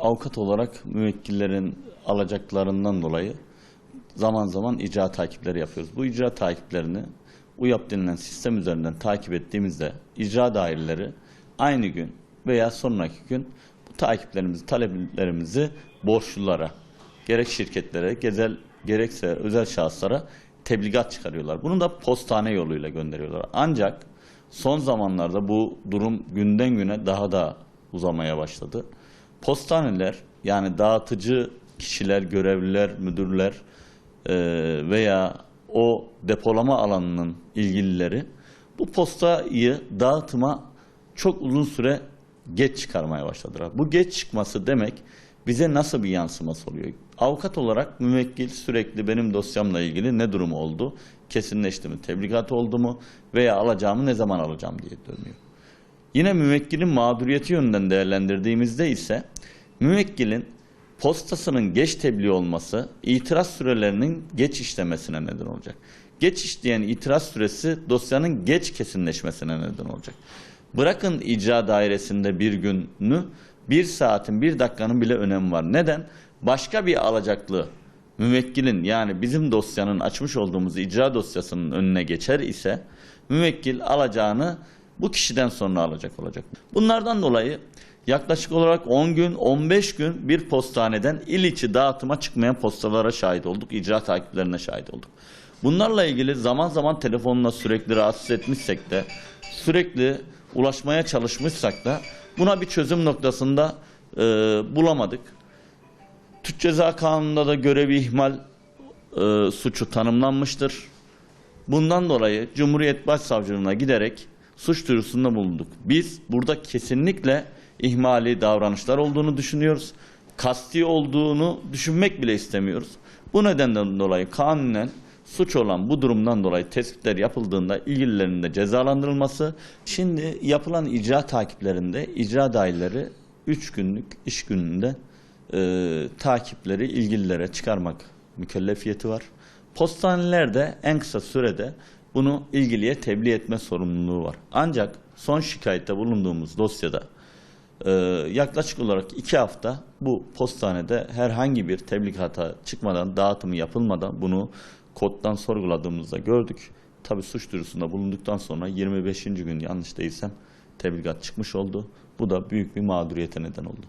avukat olarak müvekkillerin alacaklarından dolayı zaman zaman icra takipleri yapıyoruz. Bu icra takiplerini UYAP denilen sistem üzerinden takip ettiğimizde icra daireleri aynı gün veya sonraki gün bu takiplerimizi, taleplerimizi borçlulara, gerek şirketlere, gezel, gerekse özel şahıslara tebligat çıkarıyorlar. Bunu da postane yoluyla gönderiyorlar. Ancak son zamanlarda bu durum günden güne daha da uzamaya başladı. Postaneler yani dağıtıcı kişiler, görevliler, müdürler e, veya o depolama alanının ilgilileri bu postayı dağıtıma çok uzun süre geç çıkarmaya başladılar. Bu geç çıkması demek bize nasıl bir yansıması oluyor? Avukat olarak müvekkil sürekli benim dosyamla ilgili ne durumu oldu? Kesinleşti mi? Tebligat oldu mu? Veya alacağımı ne zaman alacağım diye dönüyor. Yine müvekkilin mağduriyeti yönünden değerlendirdiğimizde ise müvekkilin postasının geç tebliğ olması itiraz sürelerinin geç işlemesine neden olacak. Geç işleyen itiraz süresi dosyanın geç kesinleşmesine neden olacak. Bırakın icra dairesinde bir günü bir saatin bir dakikanın bile önemi var. Neden? Başka bir alacaklı müvekkilin yani bizim dosyanın açmış olduğumuz icra dosyasının önüne geçer ise müvekkil alacağını bu kişiden sonra alacak olacak. Bunlardan dolayı yaklaşık olarak 10 gün 15 gün bir postaneden il içi dağıtıma çıkmayan postalara şahit olduk. icra takiplerine şahit olduk. Bunlarla ilgili zaman zaman telefonla sürekli rahatsız etmişsek de sürekli ulaşmaya çalışmışsak da buna bir çözüm noktasında e, bulamadık. Türk Ceza Kanunu'nda da görevi ihmal e, suçu tanımlanmıştır. Bundan dolayı Cumhuriyet Başsavcılığına giderek suç duyurusunda bulunduk. Biz burada kesinlikle ihmali davranışlar olduğunu düşünüyoruz. Kasti olduğunu düşünmek bile istemiyoruz. Bu nedenden dolayı kanunen suç olan bu durumdan dolayı tespitler yapıldığında ilgililerin de cezalandırılması. Şimdi yapılan icra takiplerinde icra daireleri 3 günlük iş gününde e, takipleri ilgililere çıkarmak mükellefiyeti var. Postaneler de en kısa sürede bunu ilgiliye tebliğ etme sorumluluğu var. Ancak son şikayette bulunduğumuz dosyada e, yaklaşık olarak iki hafta bu postanede herhangi bir teblikata çıkmadan, dağıtımı yapılmadan bunu koddan sorguladığımızda gördük. Tabi suç duyurusunda bulunduktan sonra 25. gün yanlış değilsem tebligat çıkmış oldu. Bu da büyük bir mağduriyete neden oldu.